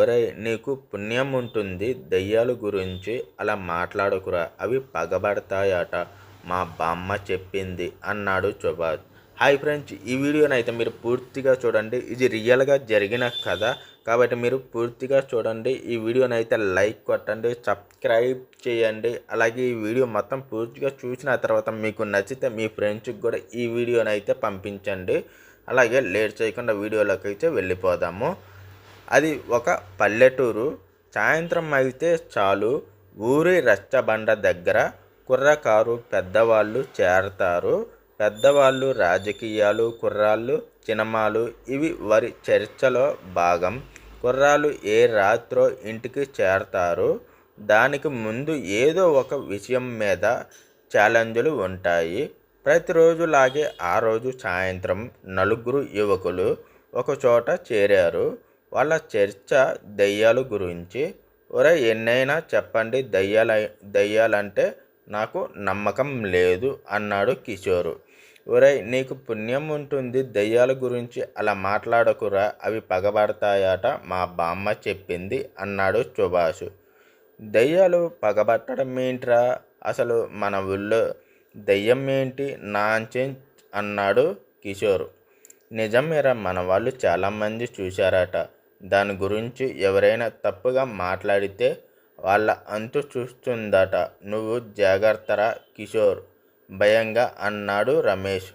ఒరేయ్ నీకు పుణ్యం ఉంటుంది దెయ్యాల గురించి అలా మాట్లాడకురా అవి పగబడతాయట. మా బామ్మ చెప్పింది అన్నాడు సుభాష్ హాయ్ ఫ్రెండ్స్ ఈ వీడియోని అయితే మీరు పూర్తిగా చూడండి. ఇది రియల్గా జరిగిన కథ. కాబట్టి మీరు పూర్తిగా చూడండి. ఈ వీడియోని అయితే లైక్ కొట్టండి సబ్స్క్రైబ్ చేయండి. అలాగే ఈ వీడియో మొత్తం పూర్తిగా చూసిన తర్వాత మీకు నచ్చితే మీ ఫ్రెండ్స్కి కూడా ఈ వీడియోని అయితే పంపించండి. అలాగే లేట్ చేయకుండా వీడియోలోకి అయితే వెళ్ళిపోదాము. అది ఒక పల్లెటూరు. సాయంత్రం అయితే చాలు. ఊరి రచ్చబండ దగ్గర కుర్రకారు పెద్దవాళ్ళు చేరతారు. పెద్దవాళ్ళు రాజకీయాలు కుర్రాళ్ళు సినిమాలు ఇవి వారి చర్చలో భాగం. కుర్రాళ్ళు ఏ రాత్రో ఇంటికి చేరతారు. దానికి ముందు ఏదో ఒక విషయం మీద ఛాలెంజ్లు ఉంటాయి. ప్రతిరోజులాగే ఆ రోజు సాయంత్రం నలుగురు యువకులు ఒకచోట చేరారు. వాళ్ళ చర్చ దయ్యాలు గురించి. ఒరే ఎన్నైనా చెప్పండి దయ్యాల దయ్యాలంటే నాకు నమ్మకం లేదు అన్నాడు కిషోరు. ఒరే నీకు పుణ్యం ఉంటుంది దయ్యాల గురించి అలా మాట్లాడకురా అవి పగబడతాయట మా బామ్మ చెప్పింది అన్నాడు సుభాష్. దయ్యాలు పగబట్టడం ఏంట్రా? అసలు మన ఊళ్ళో దయ్యం ఏంటి? నాంచే అన్నాడు కిషోర్. నిజమేరా మన వాళ్ళు చాలామంది చూశారట. దాని గురించి ఎవరైనా తప్పుగా మాట్లాడితే వాళ్ళ అంతు చూస్తుందట. నువ్వు జాగ్రత్తరా కిషోర్? భయంగా అన్నాడు రమేష్.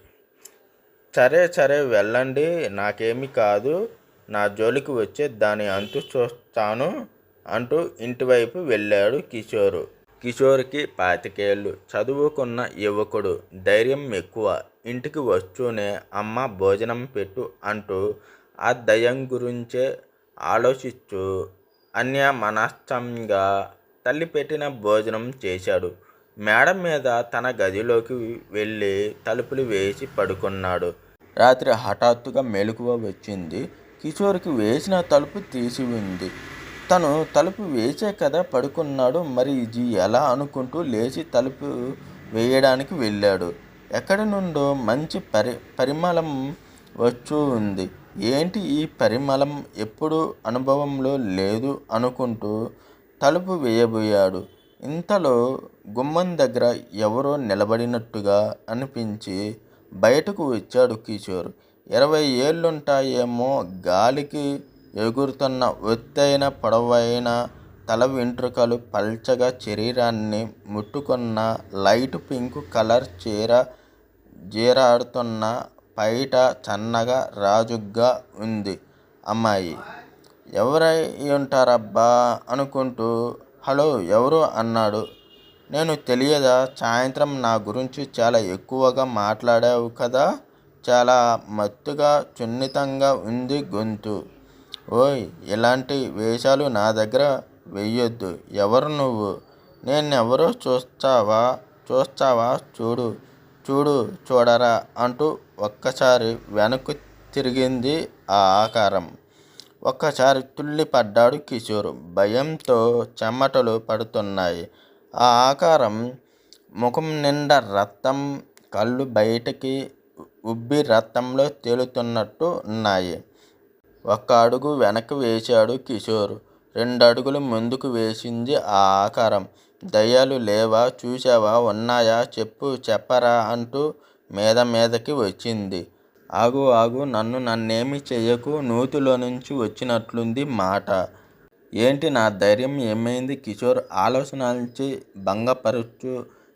సరే సరే వెళ్ళండి. నాకేమి కాదు. నా జోలికి వచ్చే దాని అంతు చూస్తాను అంటూ ఇంటివైపు వెళ్ళాడు కిషోరు. కిషోర్కి పాతికేళ్ళు. చదువుకున్న యువకుడు. ధైర్యం ఎక్కువ. ఇంటికి వస్తూనే అమ్మ భోజనం పెట్టు అంటూ ఆ దయం గురించే ఆలోచిస్తూ అన్యమనస్కంగా తల్లి పెట్టిన భోజనం చేశాడు. మేడ మీద తన గదిలోకి వెళ్ళి తలుపులు వేసి పడుకున్నాడు. రాత్రి హఠాత్తుగా మెలకువ వచ్చింది. కిషోర్కి వేసిన తలుపు తీసి ఉంది తను తలుపు వేసే కదా పడుకున్నాడు. మరి ఇది ఎలా అనుకుంటూ లేచి తలుపు వేయడానికి వెళ్ళాడు. ఎక్కడి నుండో మంచి పరి పరిమళం వచ్చు ఉంది ఏంటి ఈ పరిమళం ఎప్పుడు అనుభవంలో లేదు అనుకుంటూ తలుపు వేయబోయాడు. ఇంతలో గుమ్మం దగ్గర ఎవరో నిలబడినట్టుగా అనిపించి బయటకు వచ్చాడు కిషోర్. ఇరవై ఏళ్ళుంటాయేమో గాలికి ఎగురుతున్న ఒత్తైన పొడవైన తల వెంట్రుకలు పల్చగా శరీరాన్ని ముట్టుకున్న లైట్ పింక్ కలర్ చీర జీరాడుతున్న పైట సన్నగా రాజుగ్గా ఉంది అమ్మాయి. ఎవరై ఉంటారబ్బా అనుకుంటూ హలో ఎవరు? అన్నాడు. నేను తెలియదా? సాయంత్రం నా గురించి చాలా ఎక్కువగా మాట్లాడావు కదా? చాలా మత్తుగా సున్నితంగా ఉంది గొంతు. ఓయ్ ఇలాంటి వేషాలు నా దగ్గర వెయ్యొద్దు. ఎవరు నువ్వు? నేనెవరో చూస్తావా? చూస్తావా? చూడు. చూడు చూడరా అంటూ ఒక్కసారి వెనక్కు తిరిగింది ఆ ఆకారం. ఒక్కసారి తుల్లిపడ్డాడు కిషోర్. భయంతో చెమటలు పడుతున్నాయి. ఆ ఆకారం ముఖం నిండా రక్తం కళ్ళు బయటికి ఉబ్బి రక్తంలో తేలుతున్నట్టు ఉన్నాయి. ఒక్క అడుగు వెనక్కి వేశాడు కిషోర్. రెండు అడుగులు ముందుకు వేసింది ఆ ఆకారం. దయ్యాలు లేవా చూసావా ఉన్నాయా చెప్పు చెప్పరా అంటూ మీద మీదకి వచ్చింది. ఆగు ఆగు నన్ను నన్నేమి చెయ్యకు నూతిలో నుంచి వచ్చినట్లుంది మాట. ఏంటి నా ధైర్యం? ఏమైంది? కిషోర్ ఆలోచనల్చి భంగపరచు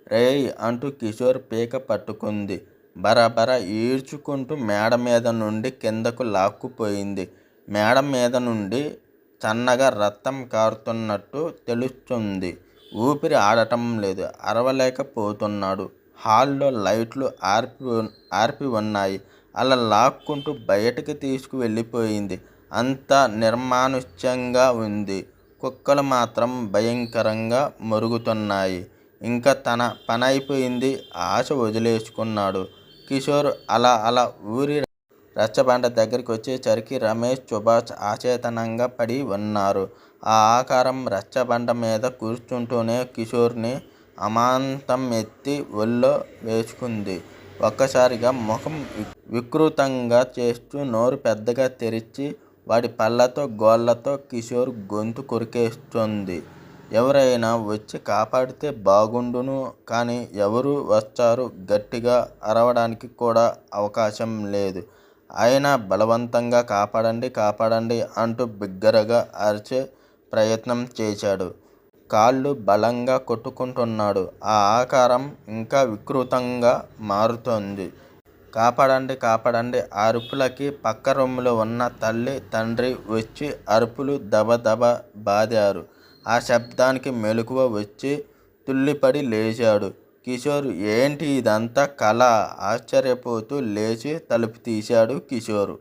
రేయ్ అంటూ కిషోర్ పీక పట్టుకుంది. బరబర ఈడ్చుకుంటూ మేడ మీద నుండి కిందకు లాక్కుపోయింది. మేడ మీద నుండి సన్నగా రక్తం కారుతున్నట్టు తెలుస్తుంది. ఊపిరి ఆడటం లేదు. అరవలేకపోతున్నాడు. హాల్లో లైట్లు ఆర్పి ఆర్పి ఉన్నాయి. అలా లాక్కుంటూ బయటకు తీసుకువెళ్ళిపోయింది. అంతా నిర్మానుష్యంగా ఉంది. కుక్కలు మాత్రం భయంకరంగా మరుగుతున్నాయి. ఇంకా తన పని అయిపోయింది ఆశ వదిలేసుకున్నాడు. కిషోర్ అలా అలా ఊరి రచ్చబండ దగ్గరికి వచ్చేసరికి రమేష్ సుభాష్ అచేతనంగా పడి ఉన్నారు. ఆ ఆకారం రచ్చబండ మీద కూర్చుంటూనే కిషోర్ని అమాంతం ఎత్తి ఒళ్ళో వేసుకుంది. ఒక్కసారిగా ముఖం వికృతంగా చేస్తూ నోరు పెద్దగా తెరిచి వాడి పళ్ళతో గోళ్ళతో కిషోర్ గొంతు కొరికేస్తుంది. ఎవరైనా వచ్చి కాపాడితే బాగుండును కానీ ఎవరు వచ్చారు గట్టిగా అరవడానికి కూడా అవకాశం లేదు. ఆయన బలవంతంగా కాపాడండి కాపాడండి అంటూ బిగ్గరగా అరిచే ప్రయత్నం చేశాడు. కాళ్ళు బలంగా కొట్టుకుంటున్నాడు. ఆ ఆకారం ఇంకా వికృతంగా మారుతోంది. కాపాడండి కాపాడండి ఆ అరుపులకి పక్క రూమ్లో ఉన్న తల్లి, తండ్రి వచ్చి అరుపులు దబదబ బాదారు. ఆ శబ్దానికి మెలకువ వచ్చి తుల్లిపడి లేచాడు కిషోర్. ఏంటి ఇదంతా కళ ఆశ్చర్యపోతూ లేచి తలుపు తీశాడు కిషోర్.